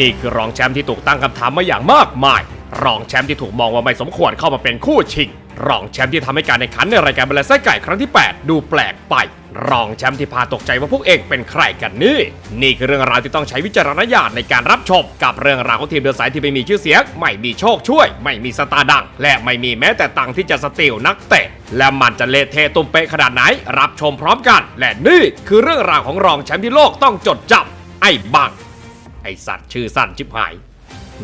นี่คือรองแชมป์ที่ถูกตั้งคำถามมาอย่างมากมาย รองแชมป์ที่ถูกมองว่าไม่สมควรเข้ามาเป็นคู่ชิง รองแชมป์ที่ทำให้การแข่งขันในรายการบอลไส้ไก่ครั้งที่ 8 ดูแปลกไป รองแชมป์ที่พาตกใจว่าพวกเองเป็นใครกันนี่นี่คือเรื่องราวที่ต้องใช้วิจารณญาณในการรับชม กับเรื่องราวของทีมเดินสายที่ไม่มีชื่อเสียง ไม่มีโชคช่วย ไม่มีสตาร์ดัง และไม่มีแม้แต่ตังที่จะสติลนักเตะและมันจะเละเทะตุ้มเป๊ะขนาดไหน รับชมพร้อมกัน และนี่คือเรื่องราวของรองแชมป์ที่โลกต้องจดจำไอ้บัง ไอสัตว์ชื่อสั้นชิบหาย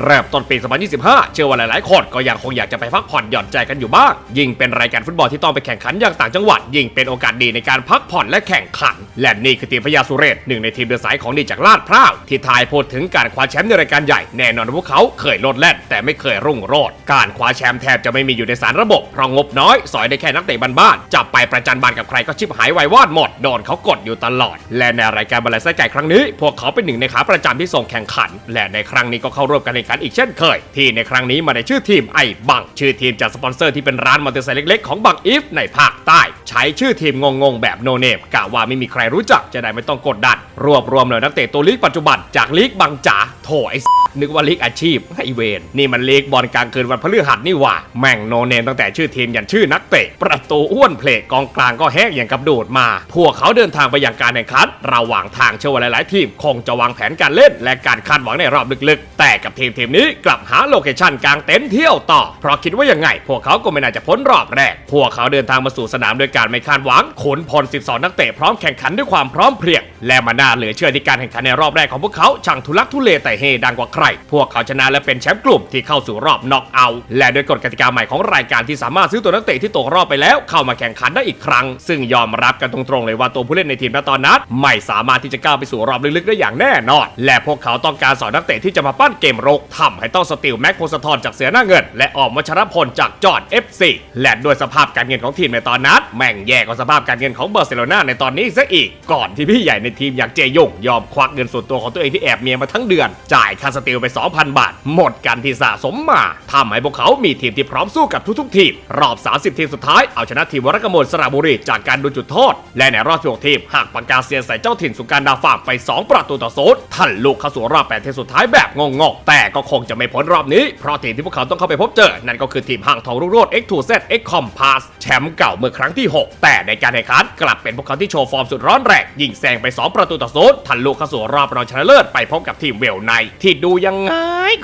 เริ่มต้นปี 2025 เชื่อว่าหลายๆ คนก็ยังคงอยากจะไปพักผ่อนหย่อนใจกันอยู่บ้าง ยิ่งเป็นรายการฟุตบอลที่ต้องไปแข่งขันอย่างต่างจังหวัด ยิ่งเป็นโอกาสดีในการพักผ่อนและแข่งขัน และนี่คือทีมพญาสุเรศหนึ่งในทีมเดินสายของดีจากลาดพร้าวที่ทายพูดถึงการคว้าแชมป์ในรายการใหญ่แน่นอนว่าพวกเขาเคยโลดแล่นแต่ไม่เคยรุ่งโรจน์การคว้าแชมป์แทบจะไม่มีอยู่ในสารระบบเพราะงบน้อยสอยได้แค่นักเตะบ้านๆจับไปประจันบานกับใครก็ชิบหายไวายวอดหมดโดนเขากดอยู่ตลอด และในรายการบอลไส้ไก่ครั้งนี้ พวกเขาเป็นหนึ่งในขาประจำที่ส่งแข่งขัน และในครั้งนี้ก็เข้าร่วมการแข่งขันอีกเช่นเคย ที่ในครั้งนี้มาในชื่อทีมไอ้บัง ชื่อทีมจากสปอนเซอร์ที่เป็นร้านมอเตอร์ไซค์เล็กๆของบังอีฟในภาคใต้ ใช้ชื่อทีมงงๆแบบโนเนมกะว่าไม่มีใครรู้จักจะได้ไม่ต้องกดดันรวบรวมเลยนักเตะตัวลีกปัจจุบันจากลีกบังจ๋า ถไอ้นึกว่าลีกอาชีพให้เวนนี่มันลีกบอลกลางคืนวันพฤหัสนี่หว่า แม่งโนเนมตั้งแต่ชื่อทีมยันชื่อนักเตะ ประตูอ้วนเพลกกองกลางก็แห้งอย่างกับดูดมา พวกเขาเดินทางไปยังการแข่งขันระหว่างทางเชื่อว่าหลาย ๆ ทีมคงจะวางแผนการเล่น และการคาดหวังในรอบลึก ๆ แต่กับทีมทีมนี้กลับหาโลเคชั่นกลางเต็นท์เที่ยวต่อ เพราะคิดว่ายังไง พวกเขาก็ไม่น่าจะพ้นรอบแรก พวกเขาเดินทางมาสู่สนามโดยการไม่คาดหวังขนพล 12 นักเตะพร้อมแข่งขันด้วยความพร้อมเพรียง และมาน่าเหลือเชื่อที่การแข่งขันในรอบแรกของพวกเขาช่างทุลักทุเลแต่ฮดังกว่าใคร พวกเขาชนะและเป็นแชมป์กลุ่มที่เข้าสู่รอบน็อกเอาท์และด้วยกฎกติกาใหม่ของรายการที่สามารถซื้อตัวนักเตะที่ตกรอบไปแล้วเข้ามาแข่งขันได้อีกครั้ง ซึ่งยอมรับกันตรงๆเลยว่าตัวผู้เล่นในทีมณตอนนั้นไม่สามารถที่จะก้าวไปสู่รอบลึกๆได้อย่างแน่นอน และพวกเขาต้องการสอนนักเตะที่จะมาปั้นเกมรุกทำให้ต้องสติลแม็กโพสทอนจากเสือหน้าเงิน และออมวัชรพลจากจอร์ด FC และด้วยสภาพการเงินของทีมในตอนนั้นแม่งแย่กว่าสภาพการเงินของเบอร์เซโลนาในตอนนี้ซะอีก ก่อนที่พี่ใหญ่ในทีมอย่างเจยงยอมควักเงินส่วนตัวของตัวเองที่แอบเมียมาทั้งเดือนจ่ายค่าสติลไป 2,000 บาท หมดกันที่สะสมมาทำให้พวกเขามีทีมที่พร้อมสู้กับทุกๆทีม รอบ 30 ทีมสุดท้ายเอาชนะทีมวรกมลสระบุรีจากการดูจุดโทษ และในรอบ16ทีมหักปากกาเซียนใส่เจ้าถิ่นสุการดาฟาร์มไป 2 ประตูต่อศูนย์ทันลูกเข้าสู่รอบ8ทีมสุดท้ายแบบงงๆแต่ก็คงจะไม่พ้นรอบนี้เพราะทีมที่พวกเขาต้องเข้าไปพบเจอ นั่นก็คือทีมห่างทองรุ่งโรจน์ X2Z X Compass แชมป์เก่าเมื่อครั้งที่ 6 แต่ในการแข่งขันกลับเป็นพวกเขาที่โชว์ฟอร์มสุดร้อนแรงยิงแซงไป 2 ประตูต่อศูนย์ทันลูกเข้าสู่รอบรองชนะเลิศไปพบกับทีมเวลไนท์ที่ดูยังไง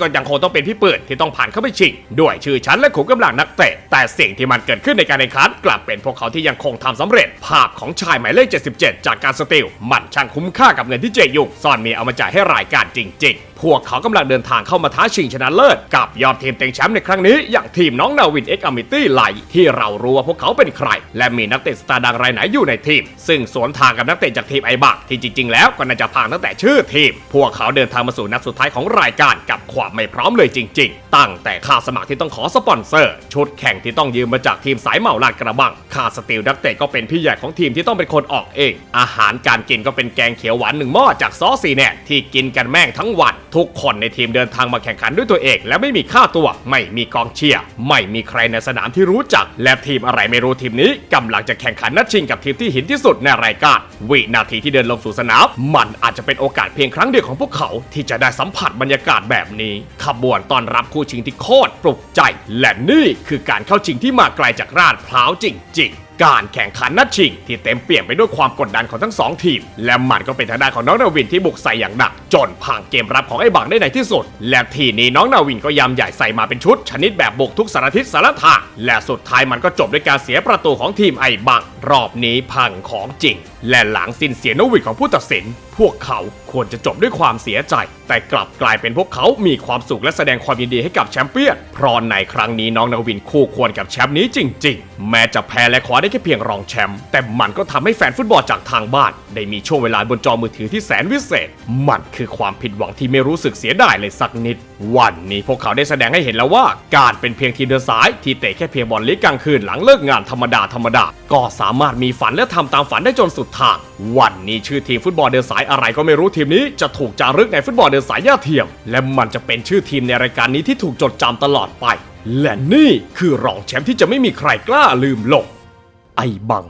ก็ยังคงต้องเป็นพี่เปิดที่ต้องผ่านเข้าไปชิง ด้วยชื่อชั้นและขุมกำลังนักเตะ แต่สิ่งที่มันเกิดขึ้นในการแข่งขันกลับเป็นพวกเขาที่ยังคงทำสำเร็จ ภาพของชายหมายเลข 77 จากการสติลมันช่างคุ้มค่ากับเงินที่เจยุงซ่อนมีเอามาจ่ายให้รายการจริง ๆพวกเขากำลังเดินทางเข้ามาท้าชิงชนะเลิศกับยอดทีมเต็งแชมป์ในครั้งนี้ อย่างทีมน้องนาวินเอ็กอมิตี้ไลที่เรารู้ว่าพวกเขาเป็นใคร และมีนักเตะสตาร์ดังรายไหนอยู่ในทีม ซึ่งสวนทางกับนักเตะจากทีมไอบักที่จริงๆแล้วก็น่าจะพังตั้งแต่ชื่อทีม พวกเขาเดินทางมาสู่นัดสุดท้ายของรายการกับ ความไม่พร้อมเลยจริง ๆ ตั้งแต่ค่าสมัครที่ต้องขอสปอนเซอร์ ชุดแข่งที่ต้องยืมมาจากทีมสายเหมาลาดกระบังค่าสติลนักเตะก็เป็นพี่ใหญ่ของทีมที่ต้องเป็นคนออกเอง อาหารการกินก็เป็นแกงเขียวหวานหนึ่งหม้อจากซอสซีแนตที่กินกันแม่งทั้งวัน ทุกคนในทีมเดินทางมาแข่งขันด้วยตัวเอง และไม่มีค่าตัว ไม่มีกองเชียร์ไม่มีใครในสนามที่รู้จัก และทีมอะไรไม่รู้ทีมนี้กำลังจะแข่งขันนัดชิงกับทีมที่หินที่สุดในรายการวินาทีที่เดินลงสู่สนามมันอาจจะเป็นโอกาสเพียงครั้งเดียวของพวกเขาที่จะได้สัมผัสบรรยากาศแบบนี้ ขบวนต้อนรับคู่ชิงที่โคตรปลุกใจ และนี่คือการเข้าชิงที่มาไกลจากราดพร้าวจริง ๆการแข่งขันนัดชิงที่เต็มเปี่ยมไปด้วยความกดดันของทั้งสองทีม และมันก็เป็นทางด้านของน้องนาวินที่บุกใส่อย่างหนัก จนพังเกมรับของไอ้บังได้ในที่สุด และทีนี้น้องนาวินก็ยำใหญ่ใส่มาเป็นชุด ชนิดแบบบุกทุกสารทิศสารทางและสุดท้ายมันก็จบด้วยการเสียประตูของทีมไอ้บังรอบนี้พังของจริงและหลังสิ้นเสียงนกหวีดของผู้ตัดสิน พวกเขาควรจะจบด้วยความเสียใจ แต่กลับกลายเป็นพวกเขามีความสุขและแสดงความยินดีให้กับแชมเปี้ยน เพราะในครั้งนี้น้องนาวินคู่ควรกับแชมป์นี้จริง ๆ แม้จะแพ้และคว้าได้แค่เพียงรองแชมป์แต่มันก็ทำให้แฟนฟุตบอลจากทางบ้าน ได้มีช่วงเวลาบนจอมือถือที่แสนวิเศษ มันคือความผิดหวังที่ไม่รู้สึกเสียดายเลยสักนิด วันนี้พวกเขาได้แสดงให้เห็นแล้วว่า การเป็นเพียงทีมเดินสายที่เตะแค่เพียงบอลเล็กกลางคืนหลังเลิกงานธรรมดาธรรมดาก็สามารถมีฝันและทำตามฝันได้จนสุดทาง วันนี้ชื่อทีมฟุตบอลเดินสายอะไรก็ไม่รู้ทีมนี้จะถูกจารึกในฟุตบอลเดินสายย่าเทียม และมันจะเป็นชื่อทีมในรายการนี้ที่ถูกจดจำตลอดไป และนี่คือรองแชมป์ที่จะไม่มีใครกล้าลืมลงไอบัง